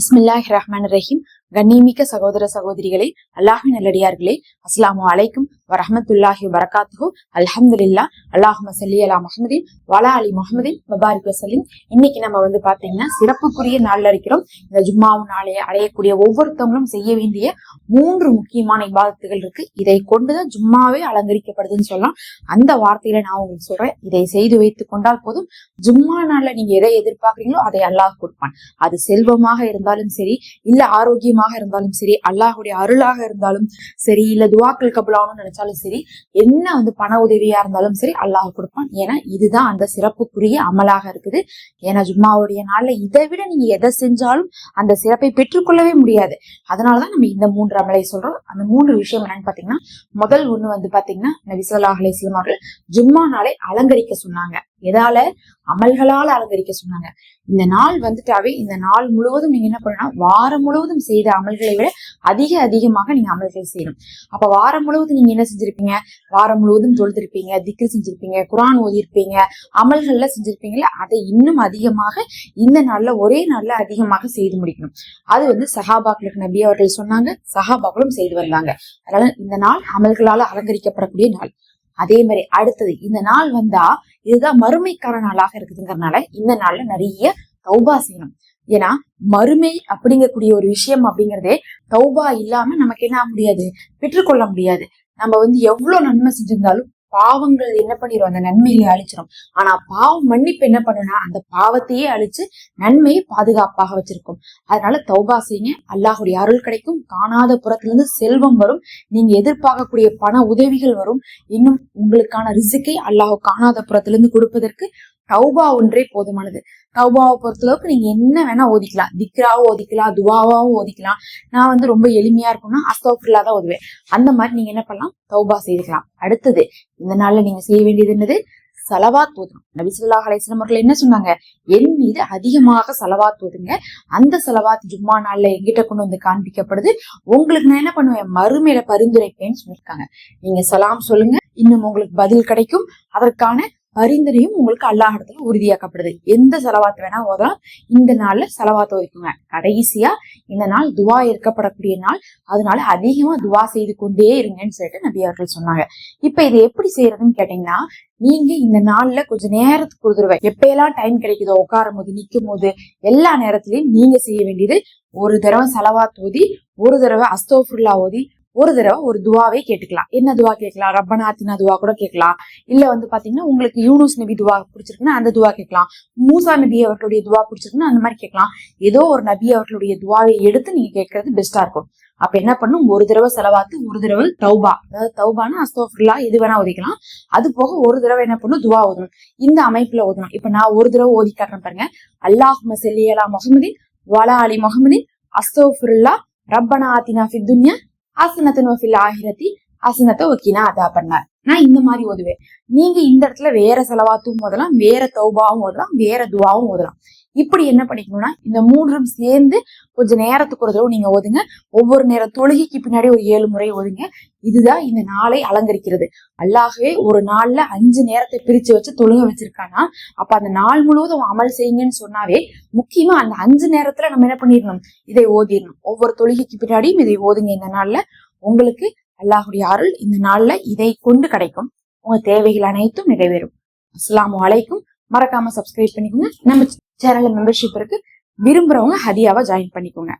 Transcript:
பிஸ்மில்லாஹ் ரஹ்மான் ரஹீம். கண்ணியமிக்க சகோதர சகோதரிகளே அல்லாஹின் நல்லடியார்களே அஸ்லாமு அலைக்கும் வரஹமத்துல்லாஹி வரகாத்துஹு அல்ஹம்துலில்லா அல்லாஹ் மசல்லி அலா முஹம்மதின் வலா அலி முஹம்மதின் வபாரிக் வசலின் இன்னைக்கு நம்ம வந்து பாத்தீங்கன்னா சிறப்புக்குரிய நாள்ல இருக்கிறோம். இந்த ஜும்மாவும் நாளை அடையக்கூடிய ஒவ்வொருத்தவங்களும் செய்ய வேண்டிய மூன்று முக்கியமான இபாதத்துகள் இருக்கு. இதை கொண்டுதான் ஜும்மாவே அலங்கரிக்கப்படுதுன்னு சொல்லலாம். அந்த வார்த்தையில நான் உங்களுக்கு சொல்றேன். இதை செய்து வைத்துக் கொண்டால் போதும். ஜும்மா நாள்ல நீங்க எதை எதிர்பார்க்கறீங்களோ அதை அல்லாஹ் கொடுப்பான். அது செல்வமாக இருந்தாலும் சரி இல்ல ஆரோக்கியமாக இருந்தாலும் சரி அல்லாஹுடைய அருளாக இருந்தாலும் சரி இல்ல துவாக்கள் கபலாகணும்னு நினைச்சாலும் சரி என்ன வந்து பண உதவியா இருந்தாலும் சரி அல்லாஹ் கொடுப்பான். ஏன்னா இதுதான் அந்த சிறப்புக்குரிய அமலாக இருக்குது. ஏன்னா ஜும்மாவுடைய நாள்ல இதை விட நீங்க எதை செஞ்சாலும் அந்த சிறப்பை பெற்றுக்கொள்ளவே முடியாது. அதனாலதான் நம்ம இந்த மூன்று அமலை சொல்றோம். அந்த மூன்று விஷயம் என்னன்னு பாத்தீங்கன்னா முதல் ஒண்ணு வந்து பாத்தீங்கன்னா நபி ஸல்லல்லாஹு அவர்கள் ஜும்மா நாளை அலங்கரிக்க சொன்னாங்க. எதால அமல்களால் அலங்கரிக்க சொன்னாங்க. இந்த நாள் வந்துட்டாவே இந்த நாள் முழுவதும் நீங்க என்ன பண்ணணும் வாரம் முழுவதும் செய்த அமல்களை விட அதிக அதிகமாக நீங்க அமல்கள் செய்யணும். அப்ப வாரம் முழுவதும் நீங்க என்ன செஞ்சிருப்பீங்க? வாரம் முழுவதும் தொழுதிருப்பீங்க திக்கு செஞ்சிருப்பீங்க குரான் ஓதிருப்பீங்க அமல்கள்ல செஞ்சிருப்பீங்கல்ல அதை இன்னும் அதிகமாக இந்த நாள்ல ஒரே நாள்ல அதிகமாக செய்து முடிக்கணும். அது வந்து சஹாபாக்களுக்கு நபி அவர்கள் சொன்னாங்க சஹாபாக்களும் செய்து வந்தாங்க அதனால இந்த நாள் அமல்களால் அலங்கரிக்கப்படக்கூடிய நாள். அதே மாதிரி அடுத்தது இந்த நாள் வந்தா இதுதான் மறுமைக்கான நாளாக இருக்குதுங்கிறதுனால இந்த நாள்ல நிறைய தௌபா செய்யணும். ஏன்னா மறுமை அப்படிங்கக்கூடிய ஒரு விஷயம் அப்படிங்கறதே தௌபா இல்லாம நமக்கு என்ன முடியாது? பெற்றுக்கொள்ள முடியாது. நம்ம வந்து எவ்வளவு நன்மை செஞ்சிருந்தாலும் பாவங்கள் என்ன பண்ணிரும்? அந்த நன்மைகளை அழிச்சிரும். ஆனா பாவம் மன்னிப்பு என்ன பண்ணுனா அந்த பாவத்தையே அழிச்சு நன்மையை பாதுகாப்பாக வச்சிருக்கும். அதனால தௌபா செய்யுங்க. அல்லாஹுடைய அருள் கிடைக்கும். காணாத புறத்துல இருந்து செல்வம் வரும். நீங்க எதிர்பார்க்கக்கூடிய பண உதவிகள் வரும். இன்னும் உங்களுக்கான ரிசுக்கை அல்லாஹ் காணாத புறத்திலிருந்து கொடுப்பதற்கு தௌபா ஒன்றே போதுமானது. தௌபாவை பொறுத்தளவுக்கு நீங்க என்ன வேணா ஓதிக்கலாம். திக்ராவும் ஓதிக்கலாம் துவாவாவும் ஓதிக்கலாம். நான் வந்து ரொம்ப எளிமையா இருக்கும்னா அஸ்தோஃபில்லா தான் ஓதுவேன். அந்த மாதிரி நீங்க என்ன பண்ணலாம்? தௌபா செய்துக்கலாம். அடுத்தது இந்த நாள்ல நீங்க செய்ய வேண்டியது என்னது? சலவாத் ஓதணும். நபிசுல்லா ஸல்லல்லாஹு அவர்கள் என்ன சொன்னாங்க? என் மீது அதிகமாக சலவாத் ஓதுங்க. அந்த சலவாத் ஜும்மா நாள்ல எங்கிட்ட கொண்டு வந்து காண்பிக்கப்படுது. உங்களுக்கு நான் என்ன பண்ணுவேன்? மறுமையில பரிந்துரைப்பேன்னு சொல்லியிருக்காங்க. நீங்க சலாம் சொல்லுங்க. இன்னும் உங்களுக்கு பதில் கிடைக்கும். அதற்கான பரிந்துரையும் உங்களுக்கு அல்லாஹ் உறுதியாக்கப்படுது. எந்த செலவாத்து வேணா ஓதலாம். இந்த நாள்ல செலவாத்து ஒதுக்குங்க கடைசியா இந்த நாள் துவா இருக்கப்படக்கூடிய நாள். அதனால அதிகமா துவா செய்து கொண்டே இருங்கன்னு சொல்லிட்டு நபி அவர்கள் சொன்னாங்க. இப்ப இதை எப்படி செய்யறதுன்னு கேட்டீங்கன்னா நீங்க இந்த நாள்ல கொஞ்ச நேரத்துக்கு ஒரு தடவை எப்பயெல்லாம் டைம் கிடைக்குதோ உட்காரும் போது நிற்கும் போது எல்லா நேரத்திலயும் நீங்க செய்ய வேண்டியது ஒரு தடவை செலவாத் ஊதி ஒரு தடவை அஸ்தோஃபுல்லா ஓதி ஒரு தடவை ஒரு துவாவே கேட்டுக்கலாம். என்ன துவா கேட்கலாம்? ரப்பனாத்தினா துவா கூட கேட்கலாம். இல்ல வந்து பாத்தீங்கன்னா உங்களுக்கு யூனுஸ் நபி துவா பிடிச்சிருக்குன்னா அந்த துவா கேட்கலாம். மூசா நபி அவர்களுடைய துவா பிடிச்சிருக்குன்னா அந்த மாதிரி கேட்கலாம். ஏதோ ஒரு நபி அவர்களுடைய துவாவை எடுத்து நீங்க கேட்கறது பெஸ்டா இருக்கும். அப்ப என்ன பண்ணும்? ஒரு தடவை செலவாத்து ஒரு தடவை தௌபா. அதாவது தௌபானா அஸ்தோஃபுல்லா எது வேணா ஓதிக்கலாம் அது போக ஒரு தடவை என்ன பண்ணும்? துவா ஓதணும். இந்த அமைப்புல ஓதணும். இப்ப நான் ஒரு தடவை ஓதி காட்டுறேன் பாருங்க. அல்லாஹ் மசல்லி அலா முகமதின் வலா அலி முகமதின் அஸ்தோஃபுல்லா ரப்பனா ஆத்தினா ஃபித் துன்யா ஆசனத்தின் ஃபில் ஆகிரத்தி ஆசனத்தை ஒக்கினா அதா பண்ணார். நான் இந்த மாதிரி ஓதுவேன். நீங்க இந்த இடத்துல வேற செலவாத்தும் ஓதலாம் வேற தௌபாவும் ஓதலாம் வேற துவாவும் ஓதலாம். இப்படி என்ன பண்ணிக்கணும்னா இந்த மூன்றும் சேர்ந்து கொஞ்சம் நேரத்துக்கு ஒரு தடவை நீங்க ஓதுங்க ஒவ்வொரு நேரம் தொழுகைக்கு பின்னாடி ஒரு ஏழு முறை ஓதுங்க இதுதான் இந்த நாளை அலங்கரிக்கிறது. அல்லாகவே ஒரு நாள்ல அஞ்சு நேரத்தை பிரிச்சு வச்சு தொழுக வச்சிருக்கானா? அப்ப அந்த நாள் முழுவதும் அமல் செய்யுங்கன்னு சொன்னாவே முக்கியமா அந்த அஞ்சு நேரத்துல நம்ம என்ன பண்ணிடணும்? இதை ஓதிடணும். ஒவ்வொரு தொழுகைக்கு பின்னாடியும் இதை ஓதுங்க இந்த நாள்ல. உங்களுக்கு அல்லாஹுடைய அருள் இந்த நாள்ல இதை கொண்டு கிடைக்கும். உங்க தேவைகள் அனைத்தும் நிறைவேறும். அஸ்லாம் வலைக்கும் மறக்காம சப்ஸ்கிரைப் பண்ணிக்கோங்க. நம்ம சேனல்ல மெம்பர்ஷிப் இருக்கு. விரும்புறவங்க ஹதியாவா ஜாயின் பண்ணிக்கோங்க.